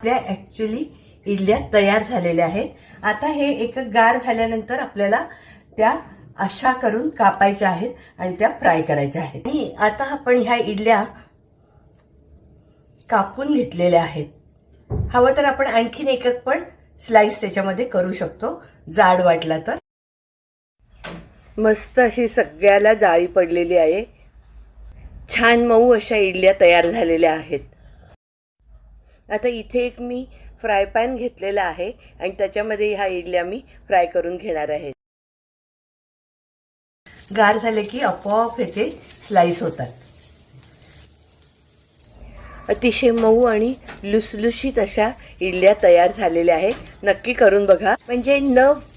आपल्या ऍक्च्युली इडल्या तयार झालेल्या आहेत. आता हे एक गार झाल्यानंतर आपल्याला त्या अशा करून कापायच्या आहेत आणि त्या फ्राय करायच्या आहेत. आणि आता आपण ह्या इडल्या कापून घेतलेल्या आहेत. हवं तर आपण आणखीन एक पण स्लाइस त्याच्यामध्ये करू शकतो. जाड वाटला तर. मस्त अशी सगळ्याला जाळी पडलेली आहे. छान मऊ अशा इडल्या तयार झालेल्या आहेत. आता इथे एक मी फ्राय पॅन घेतलेला आहे आणि त्याच्यामध्ये ह्या इडल्या मी फ्राय करून घेणार आहे. गार झाले की आपोआप ह्याचे स्लाइस होतात. अतिशय मऊ आणि लुसलुशीत अशा इडल्या तयार झालेल्या आहेत. नक्की करून बघा. म्हणजे न